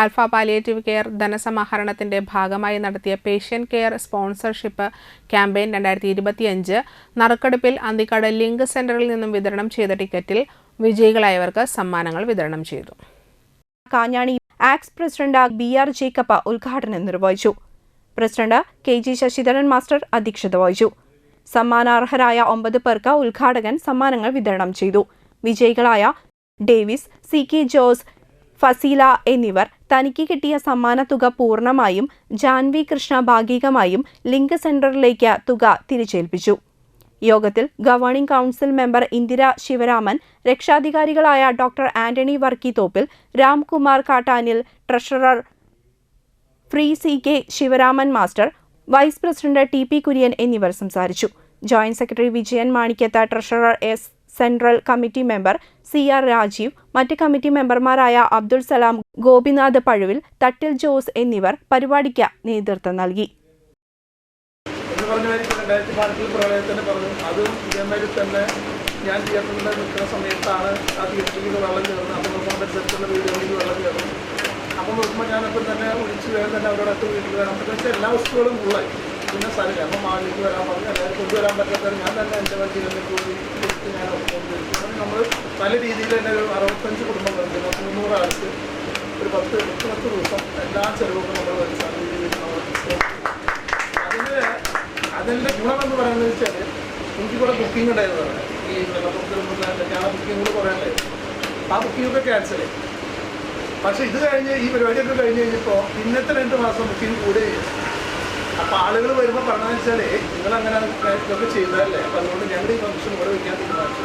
Alpha palliative care ധനസമാഹരണത്തിന്റെ ഭാഗമായി നടത്തിയ patient care sponsorship campaign രണ്ടായിരത്തി ഇരുപത്തിയഞ്ച് നറുക്കെടുപ്പിൽ അന്തിക്കാട് ലിങ്ക് സെന്ററിൽ നിന്നും വിതരണം ചെയ്ത ടിക്കറ്റിൽ വിജയികളായവർക്ക് സമ്മാനങ്ങൾ വിതരണം ചെയ്തു. കാഞ്ഞാണി ആക്സ് പ്രസിഡന്റ് ബി ആർ ജേക്കപ്പ ഉദ്ഘാടനം നിർവഹിച്ചു. President K G Sasidharan master അധ്യക്ഷത വഹിച്ചു. സമ്മാനാർഹരായ ഒമ്പത് പേർക്ക് ഉദ്ഘാടകൻ സമ്മാനങ്ങൾ വിതരണം ചെയ്തു. വിജയികളായ Davis C K Jose Faseela എന്നിവർ തനിക്ക് കിട്ടിയ സമ്മാന തുക പൂർണമായും ജാൻവി കൃഷ്ണ ഭാഗികമായും ലിങ്ക് സെന്ററിലേക്ക് തുക തിരിച്ചേൽപ്പിച്ചു. യോഗത്തിൽ governing council member Indira Sivaraman രക്ഷാധികാരികളായ doctor Antony Varkkithoppil Ramkumar Kattanil treasurer free C K Sivaraman master vice president T P Kurian എന്നിവർ സംസാരിച്ചു. Joint secretary Vijayan Manikkath treasurer S central committee member C R Rajeev മറ്റ് കമ്മിറ്റി മെമ്പർമാരായ അബ്ദുൾ സലാം ഗോപിനാഥ് പഴുവിൽ തട്ടിൽ ജോസ് എന്നിവർ പരിപാടിക്ക് നേതൃത്വം നൽകി. ഞാൻ തിയേറ്ററിൽ നിൽക്കുന്ന സമയത്താണ് ആ തിയേറ്ററിൽ വെള്ളം കയറുന്നത്. അപ്പോൾ നോക്കുമ്പോൾ പരിസരത്തുള്ള വെള്ളം കയറുന്നു അപ്പോൾ നോക്കുമ്പോൾ തന്നെ ഒഴിച്ച് വേഗം തന്നെ അവരോടൊക്കെ വീട്ടിൽ വേണം എല്ലാ വസ്തുക്കളും ഉള്ളായി പിന്നെ സ്ഥലമില്ല അപ്പം മാളിലേക്ക് വരാൻ പറഞ്ഞു. അതായത് കൊണ്ടുവരാൻ പറ്റാത്തവർ ഞാൻ തന്നെ എന്റെ വണ്ടിയിൽ കൂടി കൊടുത്ത് ഞാൻ കൊണ്ടുവരും നമ്മൾ പല രീതിയിൽ തന്നെ ഒരു അറുപത്തഞ്ച് കുടുംബങ്ങളുണ്ട് മുന്നൂറ് ആൾക്ക് ഒരു പത്ത് പത്ത് പത്ത് ദിവസം എല്ലാ ചെലവുകളും നമ്മൾ വരുന്ന രീതിയിൽ അതിന് അതിന്റെ ഗുണമെന്ന് പറയുന്നത് വെച്ചാൽ എനിക്ക് കുറെ ബുക്കിംഗ് ഉണ്ടായിരുന്നു അവിടെ ഈ വെള്ളപ്പൊക്കത്തിൽ ആ ബുക്കിംഗ് കുറേ ഉണ്ടായിരുന്നു ആ ബുക്കിംഗൊക്കെ ക്യാൻസൽ ചെയ്തു പക്ഷേ ഇത് കഴിഞ്ഞ് ഈ പരിപാടിയൊക്കെ കഴിഞ്ഞ് കഴിഞ്ഞപ്പോൾ ഇന്നത്തെ രണ്ട് മാസം ബുക്കിംഗ് കൂടുകയും അപ്പോൾ ആളുകൾ വരുമ്പോൾ പറഞ്ഞാൽ നിങ്ങൾ അങ്ങനെ ചെയ്തതല്ലേ? അപ്പോൾ അതുകൊണ്ട് ഞങ്ങൾ ഈ ഫംഗ്ഷൻ ഇവിടെ വെക്കാൻ തീരുമാനിച്ചു